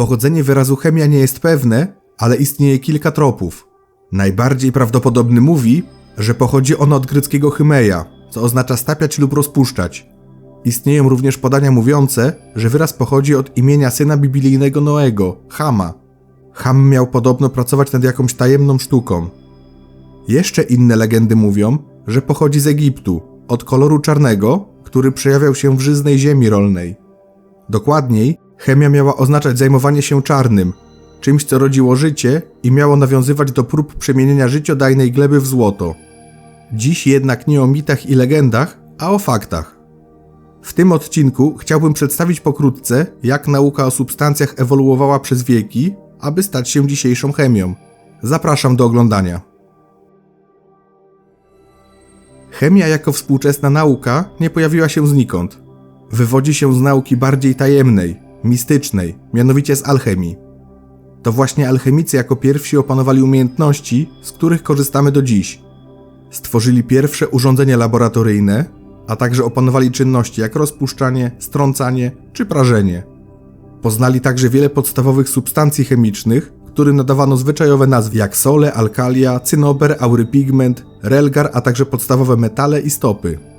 Pochodzenie wyrazu chemia nie jest pewne, ale istnieje kilka tropów. Najbardziej prawdopodobny mówi, że pochodzi ono od greckiego chymeja, co oznacza stapiać lub rozpuszczać. Istnieją również podania mówiące, że wyraz pochodzi od imienia syna biblijnego Noego, Hama. Ham miał podobno pracować nad jakąś tajemną sztuką. Jeszcze inne legendy mówią, że pochodzi z Egiptu, od koloru czarnego, który przejawiał się w żyznej ziemi rolnej. Dokładniej, chemia miała oznaczać zajmowanie się czarnym, czymś co rodziło życie i miało nawiązywać do prób przemienienia życiodajnej gleby w złoto. Dziś jednak nie o mitach i legendach, a o faktach. W tym odcinku chciałbym przedstawić pokrótce, jak nauka o substancjach ewoluowała przez wieki, aby stać się dzisiejszą chemią. Zapraszam do oglądania. Chemia jako współczesna nauka nie pojawiła się znikąd. Wywodzi się z nauki bardziej tajemnej, mistycznej, mianowicie z alchemii. To właśnie alchemicy jako pierwsi opanowali umiejętności, z których korzystamy do dziś. Stworzyli pierwsze urządzenia laboratoryjne, a także opanowali czynności jak rozpuszczanie, strącanie czy prażenie. Poznali także wiele podstawowych substancji chemicznych, którym nadawano zwyczajowe nazwy jak sole, alkalia, cynober, aurypigment, relgar, a także podstawowe metale i stopy.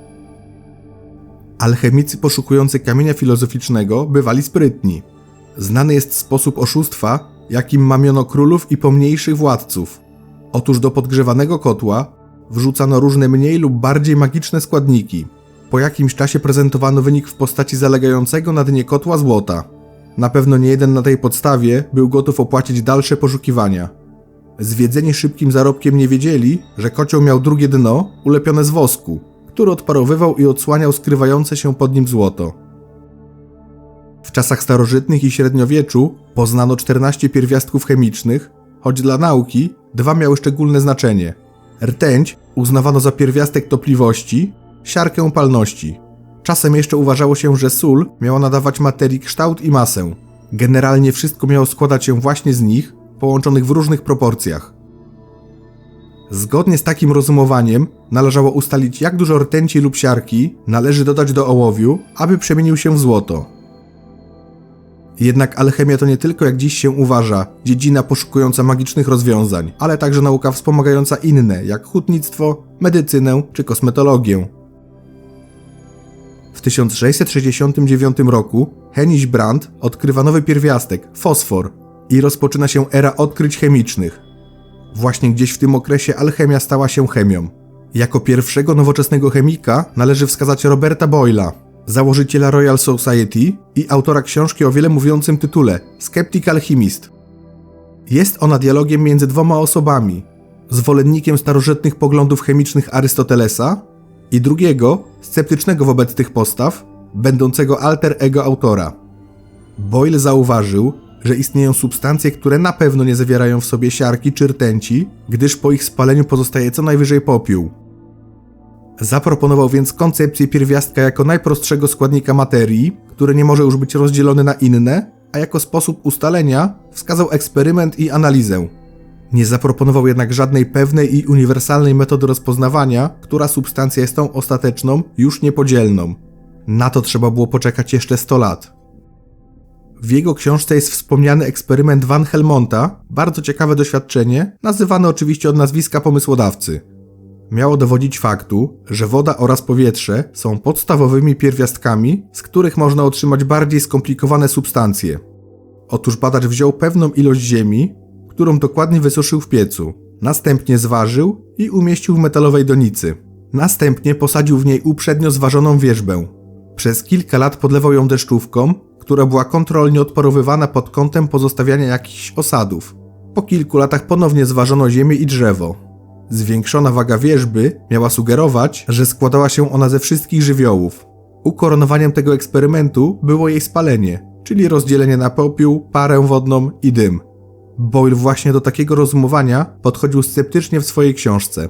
Alchemicy poszukujący kamienia filozoficznego bywali sprytni. Znany jest sposób oszustwa, jakim mamiono królów i pomniejszych władców. Otóż do podgrzewanego kotła wrzucano różne mniej lub bardziej magiczne składniki. Po jakimś czasie prezentowano wynik w postaci zalegającego na dnie kotła złota. Na pewno nie jeden na tej podstawie był gotów opłacić dalsze poszukiwania. Zwiedzeni szybkim zarobkiem nie wiedzieli, że kocioł miał drugie dno ulepione z wosku, który odparowywał i odsłaniał skrywające się pod nim złoto. W czasach starożytnych i średniowieczu poznano 14 pierwiastków chemicznych, choć dla nauki dwa miały szczególne znaczenie. Rtęć uznawano za pierwiastek topliwości, siarkę palności. Czasem jeszcze uważało się, że sól miała nadawać materii kształt i masę. Generalnie wszystko miało składać się właśnie z nich, połączonych w różnych proporcjach. Zgodnie z takim rozumowaniem należało ustalić, jak dużo rtęci lub siarki należy dodać do ołowiu, aby przemienił się w złoto. Jednak alchemia to nie tylko jak dziś się uważa, dziedzina poszukująca magicznych rozwiązań, ale także nauka wspomagająca inne, jak hutnictwo, medycynę czy kosmetologię. W 1669 roku Heinrich Brandt odkrywa nowy pierwiastek fosfor i rozpoczyna się era odkryć chemicznych. Właśnie gdzieś w tym okresie alchemia stała się chemią. Jako pierwszego nowoczesnego chemika należy wskazać Roberta Boyla, założyciela Royal Society i autora książki o wiele mówiącym tytule Skeptic Alchemist. Jest ona dialogiem między dwoma osobami: zwolennikiem starożytnych poglądów chemicznych Arystotelesa i drugiego, sceptycznego wobec tych postaw, będącego alter ego autora. Boyle zauważył, że istnieją substancje, które na pewno nie zawierają w sobie siarki czy rtęci, gdyż po ich spaleniu pozostaje co najwyżej popiół. Zaproponował więc koncepcję pierwiastka jako najprostszego składnika materii, który nie może już być rozdzielony na inne, a jako sposób ustalenia wskazał eksperyment i analizę. Nie zaproponował jednak żadnej pewnej i uniwersalnej metody rozpoznawania, która substancja jest tą ostateczną, już niepodzielną. Na to trzeba było poczekać jeszcze 100 lat. W jego książce jest wspomniany eksperyment Van Helmonta, bardzo ciekawe doświadczenie, nazywane oczywiście od nazwiska pomysłodawcy. Miało dowodzić faktu, że woda oraz powietrze są podstawowymi pierwiastkami, z których można otrzymać bardziej skomplikowane substancje. Otóż badacz wziął pewną ilość ziemi, którą dokładnie wysuszył w piecu. Następnie zważył i umieścił w metalowej donicy. Następnie posadził w niej uprzednio zważoną wierzbę. Przez kilka lat podlewał ją deszczówką, która była kontrolnie odparowywana pod kątem pozostawiania jakichś osadów. Po kilku latach ponownie zważono ziemię i drzewo. Zwiększona waga wierzby miała sugerować, że składała się ona ze wszystkich żywiołów. Ukoronowaniem tego eksperymentu było jej spalenie, czyli rozdzielenie na popiół, parę wodną i dym. Boyle właśnie do takiego rozumowania podchodził sceptycznie w swojej książce.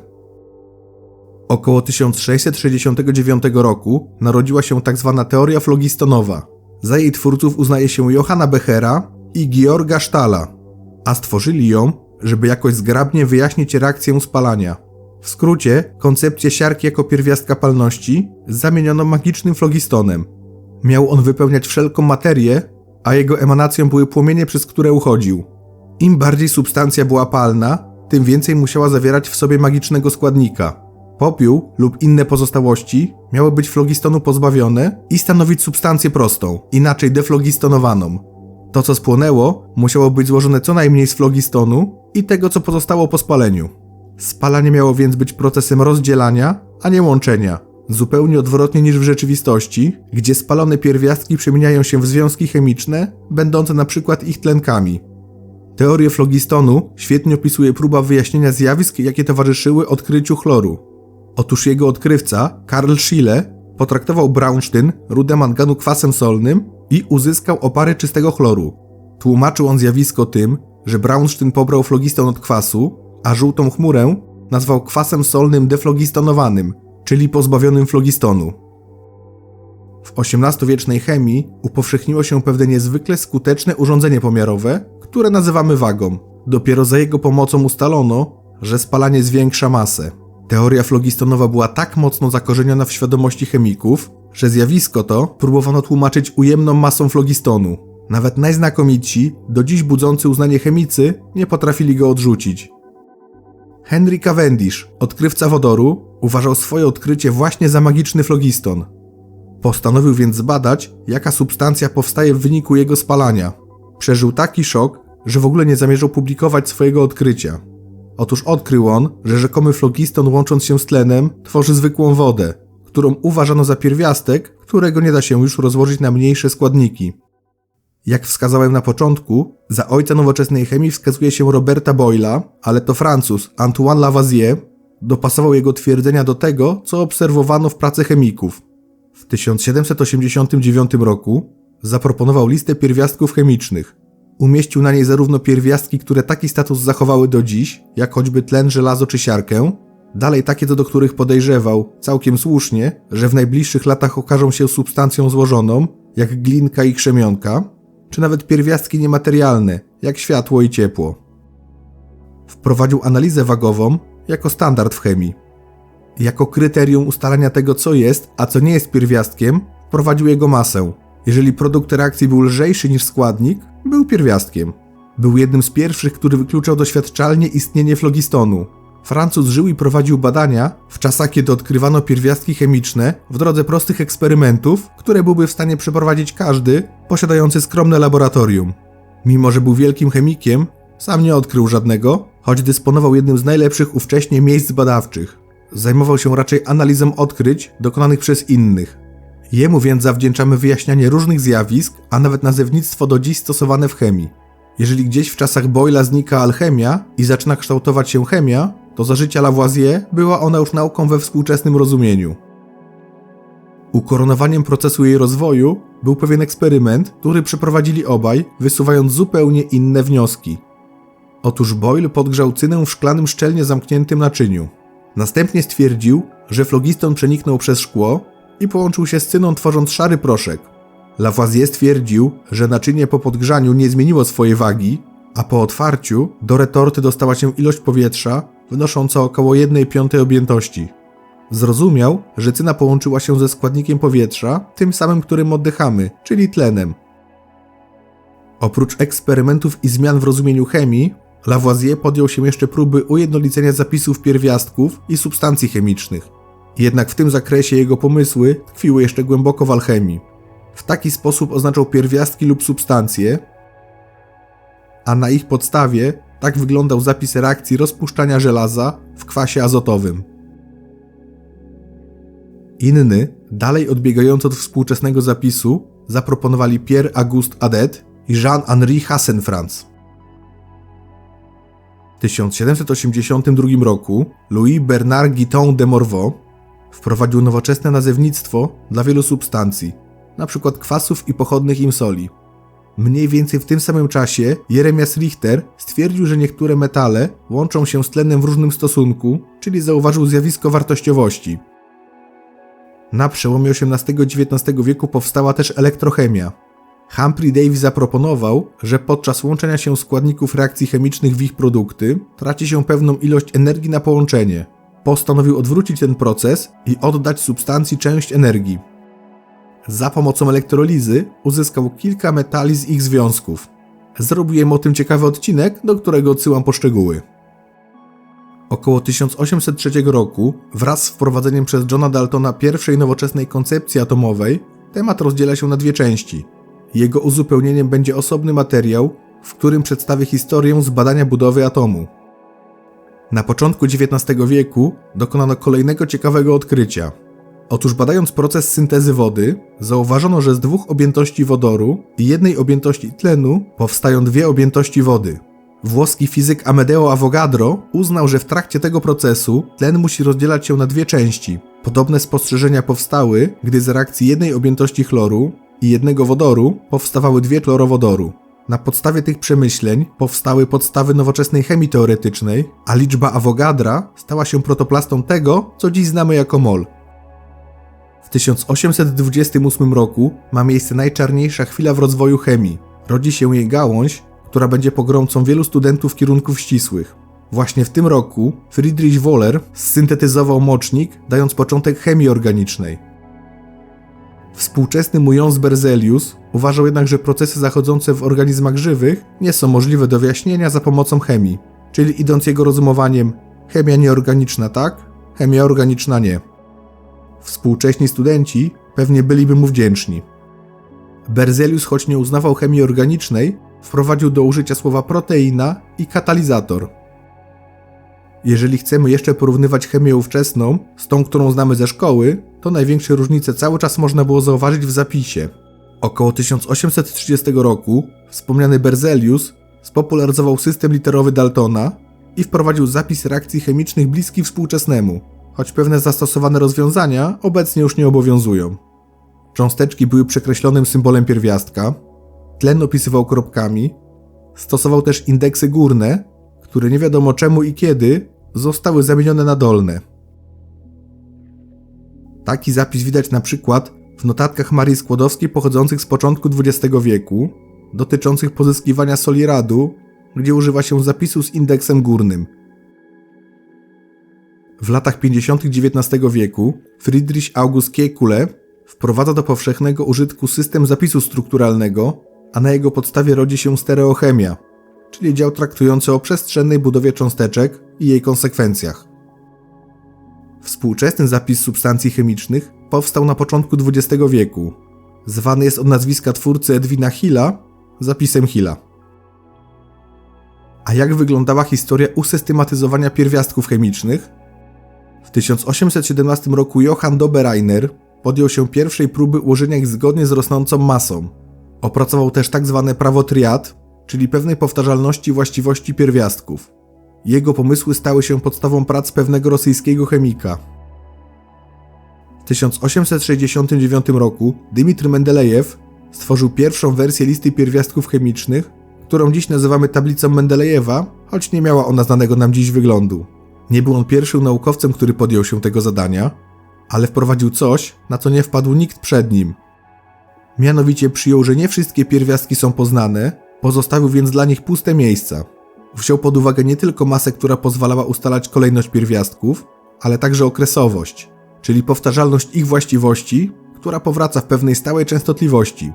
Około 1669 roku narodziła się tzw. Tak teoria flogistonowa. Za jej twórców uznaje się Johanna Bechera i Georga Stala, a stworzyli ją, żeby jakoś zgrabnie wyjaśnić reakcję spalania. W skrócie, koncepcję siarki jako pierwiastka palności zamieniono magicznym flogistonem. Miał on wypełniać wszelką materię, a jego emanacją były płomienie, przez które uchodził. Im bardziej substancja była palna, tym więcej musiała zawierać w sobie magicznego składnika. Popiół lub inne pozostałości miały być flogistonu pozbawione i stanowić substancję prostą, inaczej deflogistonowaną. To, co spłonęło, musiało być złożone co najmniej z flogistonu i tego, co pozostało po spaleniu. Spalanie miało więc być procesem rozdzielania, a nie łączenia. Zupełnie odwrotnie niż w rzeczywistości, gdzie spalone pierwiastki przemieniają się w związki chemiczne, będące na przykład ich tlenkami. Teorię flogistonu świetnie opisuje próba wyjaśnienia zjawisk, jakie towarzyszyły odkryciu chloru. Otóż jego odkrywca, Karl Schiele, potraktował Braunsztyn, rudę manganu kwasem solnym i uzyskał opary czystego chloru. Tłumaczył on zjawisko tym, że Braunsztyn pobrał flogiston od kwasu, a żółtą chmurę nazwał kwasem solnym deflogistonowanym, czyli pozbawionym flogistonu. W XVIII-wiecznej chemii upowszechniło się pewne niezwykle skuteczne urządzenie pomiarowe, które nazywamy wagą. Dopiero za jego pomocą ustalono, że spalanie zwiększa masę. Teoria flogistonowa była tak mocno zakorzeniona w świadomości chemików, że zjawisko to próbowano tłumaczyć ujemną masą flogistonu. Nawet najznakomitsi, do dziś budzący uznanie chemicy, nie potrafili go odrzucić. Henry Cavendish, odkrywca wodoru, uważał swoje odkrycie właśnie za magiczny flogiston. Postanowił więc zbadać, jaka substancja powstaje w wyniku jego spalania. Przeżył taki szok, że w ogóle nie zamierzał publikować swojego odkrycia. Otóż odkrył on, że rzekomy flogiston łącząc się z tlenem tworzy zwykłą wodę, którą uważano za pierwiastek, którego nie da się już rozłożyć na mniejsze składniki. Jak wskazałem na początku, za ojca nowoczesnej chemii wskazuje się Roberta Boyla, ale to Francuz Antoine Lavoisier dopasował jego twierdzenia do tego, co obserwowano w pracy chemików. W 1789 roku zaproponował listę pierwiastków chemicznych. Umieścił na niej zarówno pierwiastki, które taki status zachowały do dziś, jak choćby tlen, żelazo czy siarkę, dalej takie, do których podejrzewał, całkiem słusznie, że w najbliższych latach okażą się substancją złożoną, jak glinka i krzemionka, czy nawet pierwiastki niematerialne, jak światło i ciepło. Wprowadził analizę wagową jako standard w chemii. Jako kryterium ustalania tego, co jest, a co nie jest pierwiastkiem, wprowadził jego masę. Jeżeli produkt reakcji był lżejszy niż składnik, był pierwiastkiem. Był jednym z pierwszych, który wykluczał doświadczalnie istnienie flogistonu. Francuz żył i prowadził badania w czasach, kiedy odkrywano pierwiastki chemiczne w drodze prostych eksperymentów, które byłby w stanie przeprowadzić każdy posiadający skromne laboratorium. Mimo, że był wielkim chemikiem, sam nie odkrył żadnego, choć dysponował jednym z najlepszych ówcześnie miejsc badawczych. Zajmował się raczej analizą odkryć dokonanych przez innych. Jemu więc zawdzięczamy wyjaśnianie różnych zjawisk, a nawet nazewnictwo do dziś stosowane w chemii. Jeżeli gdzieś w czasach Boyla znika alchemia i zaczyna kształtować się chemia, to za życia Lavoisier była ona już nauką we współczesnym rozumieniu. Ukoronowaniem procesu jej rozwoju był pewien eksperyment, który przeprowadzili obaj, wysuwając zupełnie inne wnioski. Otóż Boyle podgrzał cynę w szklanym szczelnie zamkniętym naczyniu. Następnie stwierdził, że flogiston przeniknął przez szkło i połączył się z cyną tworząc szary proszek. Lavoisier stwierdził, że naczynie po podgrzaniu nie zmieniło swojej wagi, a po otwarciu do retorty dostała się ilość powietrza wynosząca około 1 piątej objętości. Zrozumiał, że cyna połączyła się ze składnikiem powietrza, tym samym, którym oddychamy, czyli tlenem. Oprócz eksperymentów i zmian w rozumieniu chemii, Lavoisier podjął się jeszcze próby ujednolicenia zapisów pierwiastków i substancji chemicznych. Jednak w tym zakresie jego pomysły tkwiły jeszcze głęboko w alchemii. W taki sposób oznaczał pierwiastki lub substancje, a na ich podstawie tak wyglądał zapis reakcji rozpuszczania żelaza w kwasie azotowym. Inny, dalej odbiegający od współczesnego zapisu, zaproponowali Pierre-Auguste Adet i Jean-Henri Hassenfranz. W 1782 roku Louis Bernard Guiton de Morveau wprowadził nowoczesne nazewnictwo dla wielu substancji, np. kwasów i pochodnych im soli. Mniej więcej w tym samym czasie Jeremias Richter stwierdził, że niektóre metale łączą się z tlenem w różnym stosunku, czyli zauważył zjawisko wartościowości. Na przełomie XVIII i XIX wieku powstała też elektrochemia. Humphrey Davy zaproponował, że podczas łączenia się składników reakcji chemicznych w ich produkty traci się pewną ilość energii na połączenie. Postanowił odwrócić ten proces i oddać substancji część energii. Za pomocą elektrolizy uzyskał kilka metali z ich związków. Zrobiłem o tym ciekawy odcinek, do którego odsyłam poszczegóły. Około 1803 roku, wraz z wprowadzeniem przez Johna Daltona pierwszej nowoczesnej koncepcji atomowej, temat rozdziela się na dwie części. Jego uzupełnieniem będzie osobny materiał, w którym przedstawię historię zbadania budowy atomu. Na początku XIX wieku dokonano kolejnego ciekawego odkrycia. Otóż badając proces syntezy wody, zauważono, że z dwóch objętości wodoru i jednej objętości tlenu powstają dwie objętości wody. Włoski fizyk Amedeo Avogadro uznał, że w trakcie tego procesu tlen musi rozdzielać się na dwie części. Podobne spostrzeżenia powstały, gdy z reakcji jednej objętości chloru i jednego wodoru powstawały dwie chlorowodoru. Na podstawie tych przemyśleń powstały podstawy nowoczesnej chemii teoretycznej, a liczba Avogadra stała się protoplastą tego, co dziś znamy jako mol. W 1828 roku ma miejsce najczarniejsza chwila w rozwoju chemii. Rodzi się jej gałąź, która będzie pogromcą wielu studentów kierunków ścisłych. Właśnie w tym roku Friedrich Wohler syntetyzował mocznik, dając początek chemii organicznej. Współczesny Muyons Berzelius uważał jednak, że procesy zachodzące w organizmach żywych nie są możliwe do wyjaśnienia za pomocą chemii, czyli idąc jego rozumowaniem chemia nieorganiczna tak, chemia organiczna nie. Współcześni studenci pewnie byliby mu wdzięczni. Berzelius, choć nie uznawał chemii organicznej, wprowadził do użycia słowa proteina i katalizator. Jeżeli chcemy jeszcze porównywać chemię ówczesną z tą, którą znamy ze szkoły, to największe różnice cały czas można było zauważyć w zapisie. Około 1830 roku wspomniany Berzelius spopularyzował system literowy Daltona i wprowadził zapis reakcji chemicznych bliski współczesnemu, choć pewne zastosowane rozwiązania obecnie już nie obowiązują. Cząsteczki były przekreślonym symbolem pierwiastka, tlen opisywał kropkami, stosował też indeksy górne, które nie wiadomo czemu i kiedy zostały zamienione na dolne. Taki zapis widać na przykład w notatkach Marii Skłodowskiej pochodzących z początku XX wieku, dotyczących pozyskiwania soli radu, gdzie używa się zapisu z indeksem górnym. W latach 50. XIX wieku Friedrich August Kekule wprowadza do powszechnego użytku system zapisu strukturalnego, a na jego podstawie rodzi się stereochemia, czyli dział traktujący o przestrzennej budowie cząsteczek i jej konsekwencjach. Współczesny zapis substancji chemicznych powstał na początku XX wieku. Zwany jest od nazwiska twórcy Edwina Hilla zapisem Hilla. A jak wyglądała historia usystematyzowania pierwiastków chemicznych? W 1817 roku Johann Dobereiner podjął się pierwszej próby ułożenia ich zgodnie z rosnącą masą. Opracował też tzw. Tak prawo triad, czyli pewnej powtarzalności właściwości pierwiastków. Jego pomysły stały się podstawą prac pewnego rosyjskiego chemika. W 1869 roku Dmitry Mendelejew stworzył pierwszą wersję listy pierwiastków chemicznych, którą dziś nazywamy tablicą Mendelejewa, choć nie miała ona znanego nam dziś wyglądu. Nie był on pierwszym naukowcem, który podjął się tego zadania, ale wprowadził coś, na co nie wpadł nikt przed nim. Mianowicie przyjął, że nie wszystkie pierwiastki są poznane, pozostawił więc dla nich puste miejsca. Wziął pod uwagę nie tylko masę, która pozwalała ustalać kolejność pierwiastków, ale także okresowość, czyli powtarzalność ich właściwości, która powraca w pewnej stałej częstotliwości.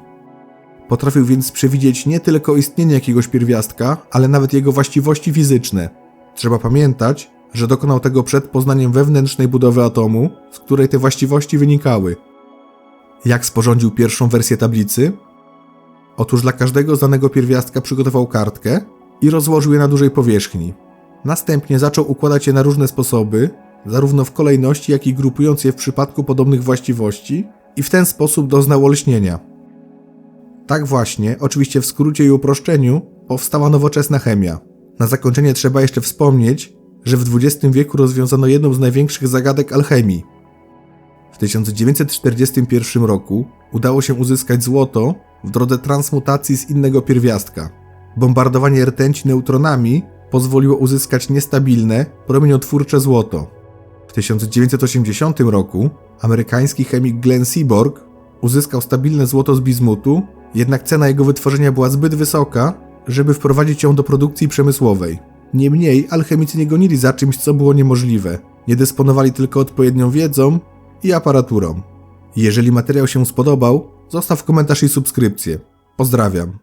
Potrafił więc przewidzieć nie tylko istnienie jakiegoś pierwiastka, ale nawet jego właściwości fizyczne. Trzeba pamiętać, że dokonał tego przed poznaniem wewnętrznej budowy atomu, z której te właściwości wynikały. Jak sporządził pierwszą wersję tablicy? Otóż dla każdego znanego pierwiastka przygotował kartkę i rozłożył je na dużej powierzchni. Następnie zaczął układać je na różne sposoby, zarówno w kolejności, jak i grupując je w przypadku podobnych właściwości, i w ten sposób doznał olśnienia. Tak właśnie, oczywiście w skrócie i uproszczeniu, powstała nowoczesna chemia. Na zakończenie trzeba jeszcze wspomnieć, że w XX wieku rozwiązano jedną z największych zagadek alchemii. W 1941 roku udało się uzyskać złoto w drodze transmutacji z innego pierwiastka. Bombardowanie rtęci neutronami pozwoliło uzyskać niestabilne, promieniotwórcze złoto. W 1980 roku amerykański chemik Glenn Seaborg uzyskał stabilne złoto z bizmutu, jednak cena jego wytworzenia była zbyt wysoka, żeby wprowadzić ją do produkcji przemysłowej. Niemniej alchemicy nie gonili za czymś, co było niemożliwe. Nie dysponowali tylko odpowiednią wiedzą i aparaturą. Jeżeli materiał się spodobał, zostaw komentarz i subskrypcję. Pozdrawiam.